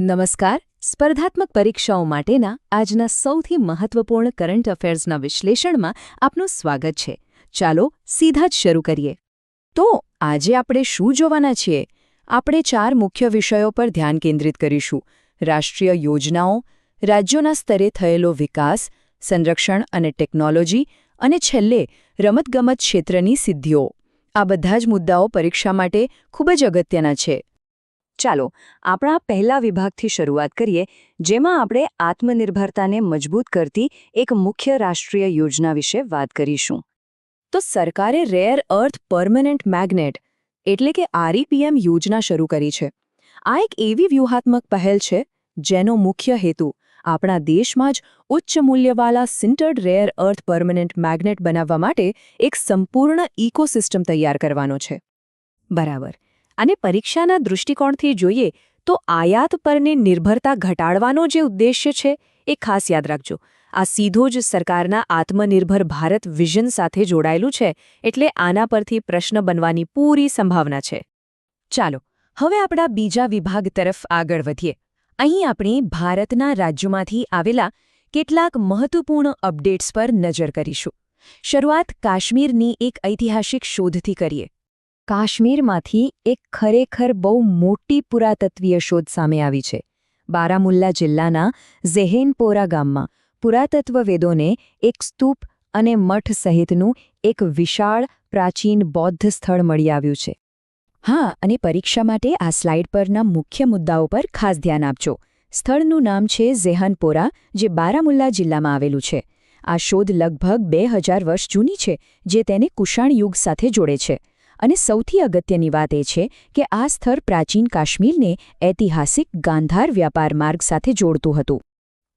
નમસ્કાર. સ્પર્ધાત્મક પરીક્ષાઓ માટેના આજના સૌથી મહત્વપૂર્ણ કરંટ અફેર્સના વિશ્લેષણમાં આપનું સ્વાગત છે. ચાલો સીધા જ શરૂ કરીએ. તો આજે આપણે શું જોવાના છીએ? આપણે ચાર મુખ્ય વિષયો પર ધ્યાન કેન્દ્રિત કરીશું. રાષ્ટ્રીય યોજનાઓ, રાજ્યોના સ્તરે થયેલો વિકાસ, સંરક્ષણ અને ટેકનોલોજી અને છેલ્લે રમતગમત ક્ષેત્રની સિદ્ધિઓ. આ બધા જ મુદ્દાઓ પરીક્ષા માટે ખૂબ જ અગત્યના છે. ચાલો આપણા પહેલા વિભાગથી શરૂઆત કરીએ, જેમાં આપણે આત્મનિર્ભરતાને મજબૂત કરતી એક મુખ્ય રાષ્ટ્રીય યોજના વિશે વાત કરીશું. તો સરકારે રેર અર્થ પરમનન્ટ મેગ્નેટ, એટલે કે આરઈપીએમ યોજના શરૂ કરી છે. આ એક એવી વ્યૂહાત્મક પહેલ છે, જેનો મુખ્ય હેતુ આપણા દેશમાં જ ઉચ્ચ મૂલ્યવાળા sintered rare earth permanent magnet બનાવવા માટે એક સંપૂર્ણ ઇકોસિસ્ટમ તૈયાર કરવાનો છે. બરાબર. અને પરીક્ષાના દૃષ્ટિકોણથી જોઈએ તો આયાત પરની નિર્ભરતા ઘટાડવાનો જે ઉદ્દેશ્ય છે એ ખાસ યાદ રાખજો. આ સીધો જ સરકારના આત્મનિર્ભર ભારત વિઝન સાથે જોડાયેલું છે એટલે આના પરથી પ્રશ્ન બનવાની પૂરી સંભાવના છે. ચાલો, હવે આપણા બીજા વિભાગ તરફ આગળ વધીએ. અહીં આપણે ભારતના રાજ્યોમાંથી આવેલા કેટલાક મહત્વપૂર્ણ અપડેટ્સ પર નજર કરીશું. શરૂઆત કાશ્મીરની એક ઐતિહાસિક શોધથી કરીએ. કાશ્મીરમાંથી એક ખરેખર બહુ મોટી પુરાતત્વીય શોધ સામે આવી છે. બારામુલ્લા જિલ્લાના ઝેહેનપોરા ગામમાં પુરાતત્વવેદોને એક સ્તૂપ અને મઠ સહિતનું એક વિશાળ પ્રાચીન બૌદ્ધ સ્થળ મળી આવ્યું છે. હા, અને પરીક્ષા માટે આ સ્લાઇડ પરના મુખ્ય મુદ્દાઓ પર ખાસ ધ્યાન આપજો. સ્થળનું નામ છે ઝેહનપોરા, જે બારામુલ્લા જિલ્લામાં આવેલું છે. આ શોધ લગભગ બે હજાર વર્ષ જૂની છે, જે તેને કુષાણ યુગ સાથે જોડે છે. અને સૌથી અગત્યની વાત એ છે કે આ સ્થળ પ્રાચીન કાશ્મીરને ઐતિહાસિક ગાંધાર વ્યાપાર માર્ગ સાથે જોડતું હતું.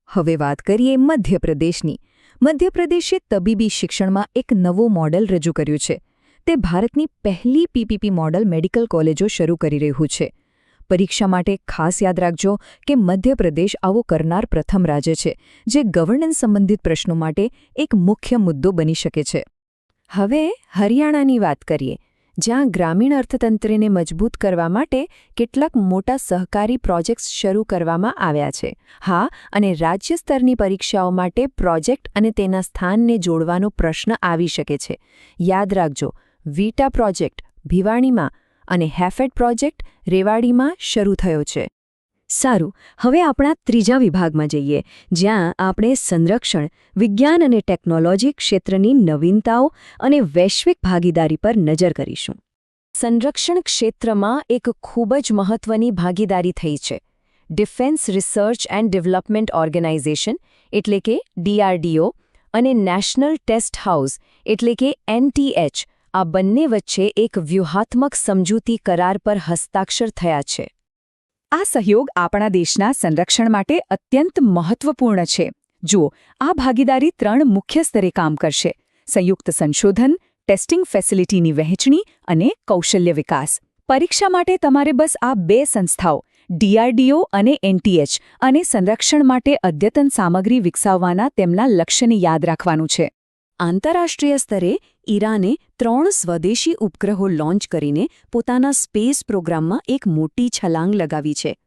હવે વાત કરીએ મધ્યપ્રદેશની. મધ્યપ્રદેશે તબીબી શિક્ષણમાં એક નવો મોડલ રજૂ કર્યું છે. તે ભારતની પહેલી પીપીપી મોડલ મેડિકલ કોલેજો શરૂ કરી રહ્યું છે. પરીક્ષા માટે ખાસ યાદ રાખજો કે મધ્યપ્રદેશ આવો કરનાર પ્રથમ રાજ્ય છે, જે ગવર્નન્સ સંબંધિત પ્રશ્નો માટે એક મુખ્ય મુદ્દો બની શકે છે. હવે હરિયાણાની વાત કરીએ. જ્યાં ગ્રામીણ અર્થતંત્રને મજબૂત કરવા માટે કેટલાક મોટા સહકારી પ્રોજેક્ટ્સ શરૂ કરવામાં આવ્યા છે. હા, અને રાજ્ય સ્તરની પરીક્ષાઓ માટે પ્રોજેક્ટ અને તેના સ્થાનને જોડવાનો પ્રશ્ન આવી શકે છે. યાદ રાખજો, વીટા પ્રોજેક્ટ ભિવાણીમાં અને હેફેડ પ્રોજેક્ટ રેવાડીમાં શરૂ થયો છે. સારું, હવે આપણા ત્રીજા વિભાગમાં જઈએ, જ્યાં આપણે સંરક્ષણ, વિજ્ઞાન અને ટેકનોલોજી ક્ષેત્રની નવીનતાઓ અને વૈશ્વિક ભાગીદારી પર નજર કરીશું. સંરક્ષણ ક્ષેત્રમાં એક ખૂબ જ મહત્વની ભાગીદારી થઈ છે. Defence research and development organisation, એટલે કે ડીઆરડીઓ અને નેશનલ ટેસ્ટ હાઉસ, એટલે કે એનટીએચ આ બંને વચ્ચે એક વ્યૂહાત્મક સમજૂતી કરાર પર હસ્તાક્ષર થયા છે. આ સહયોગ આપણા દેશના સંરક્ષણ માટે અત્યંત મહત્વપૂર્ણ છે. જુઓ, આ ભાગીદારી ત્રણ મુખ્ય સ્તરે કામ કરશે. સંયુક્ત સંશોધન, ટેસ્ટિંગ ફેસિલિટીની વહેંચણી અને કૌશલ્ય વિકાસ. પરીક્ષા માટે તમારે બસ આ બે સંસ્થાઓ, ડીઆરડીઓ અને એનટીએચ, અને સંરક્ષણ માટે અદ્યતન સામગ્રી વિકસાવવાના તેમના લક્ષ્યને યાદ રાખવાનું છે. આંતરરાષ્ટ્રીય સ્તરે ઈરાને ત્રણ સ્વદેશી ઉપગ્રહો લોન્ચ કરીને પોતાના સ્પેસ પ્રોગ્રામમાં એક મોટી છલાંગ લગાવી છે.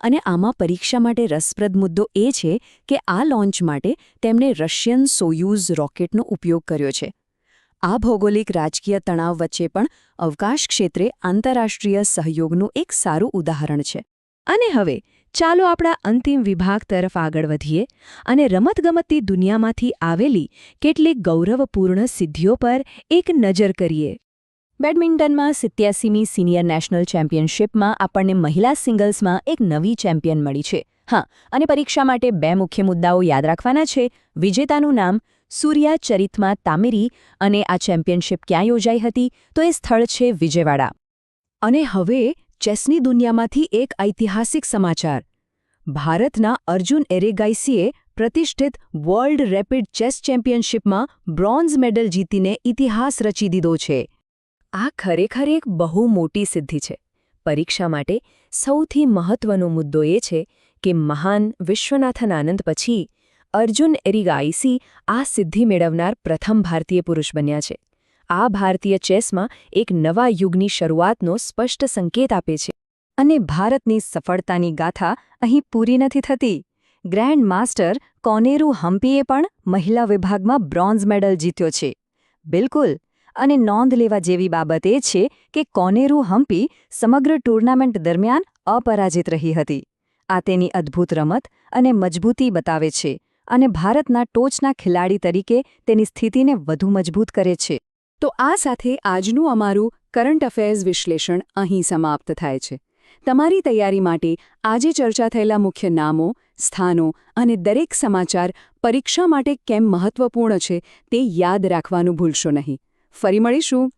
અને આમાં પરીક્ષા માટે રસપ્રદ મુદ્દો એ છે કે આ લોન્ચ માટે તેમણે રશિયન સોયુઝ રોકેટનો ઉપયોગ કર્યો છે. આ ભૌગોલિક રાજકીય તણાવ વચ્ચે પણ અવકાશ ક્ષેત્રે આંતરરાષ્ટ્રીય સહયોગનું એક સારું ઉદાહરણ છે. અને હવે ચાલો આપણા અંતિમ વિભાગ તરફ આગળ વધીએ અને રમતગમતની દુનિયામાંથી આવેલી કેટલીક ગૌરવપૂર્ણ સિદ્ધિઓ પર એક નજર કરીએ. બેડમિન્ટનમાં સિત્યાસીમી સિનિયર નેશનલ ચેમ્પિયનશિપમાં આપણને મહિલા સિંગલ્સમાં એક નવી ચેમ્પિયન મળી છે. હા, અને પરીક્ષા માટે બે મુખ્ય મુદ્દાઓ યાદ રાખવાના છે. વિજેતાનું નામ સૂર્યા ચરિતમાં તામિરી અને આ ચેમ્પિયનશિપ ક્યાં યોજાઈ હતી? તો એ સ્થળ છે વિજયવાડા. અને હવે ચેસની દુનિયામાંથી એક ઐતિહાસિક સમાચાર. ભારતના અર્જુન એરેગાઈસીએ પ્રતિષ્ઠિત વર્લ્ડ રેપિડ ચેસ ચેમ્પિયનશિપમાં બ્રોન્ઝ મેડલ જીતીને ઇતિહાસ રચી દીધો છે. આ ખરેખર એક બહુ મોટી સિદ્ધિ છે. પરીક્ષા માટે સૌથી મહત્વનો મુદ્દો એ છે કે મહાન વિશ્વનાથન આનંદ પછી અર્જુન એરિગાઈસી આ સિદ્ધિ મેળવનાર પ્રથમ ભારતીય પુરુષ બન્યા છે. આ ભારતીય ચેસમાં એક નવા યુગની શરૂઆતનો સ્પષ્ટ સંકેત આપે છે. અને ભારતની સફળતાની ગાથા અહીં પૂરી નથી થતી. ગ્રેન્ડ માસ્ટર કોનેરુ હમ્પીએ પણ મહિલા વિભાગમાં બ્રોન્ઝ મેડલ જીત્યો છે. બિલકુલ. અને નોંધ લેવા જેવી બાબત એ છે કે કોનેરુ હમ્પી સમગ્ર ટુર્નામેન્ટ દરમિયાન અપરાજિત રહી હતી. આ તેની અદ્ભુત રમત અને મજબૂતી બતાવે છે અને ભારતના ટોચના ખેલાડી તરીકે તેની સ્થિતિને વધુ મજબૂત કરે છે. તો આ સાથે આજનું અમારું કરંટ અફેર્સ વિશ્લેષણ અહીં સમાપ્ત થાય છે. તમારી તૈયારી માટે આજે ચર્ચા થયેલા મુખ્ય નામો, સ્થાનો અને દરેક સમાચાર પરીક્ષા માટે કેમ મહત્વપૂર્ણ છે તે યાદ રાખવાનું ભૂલશો નહીં. ફરી મળીશું.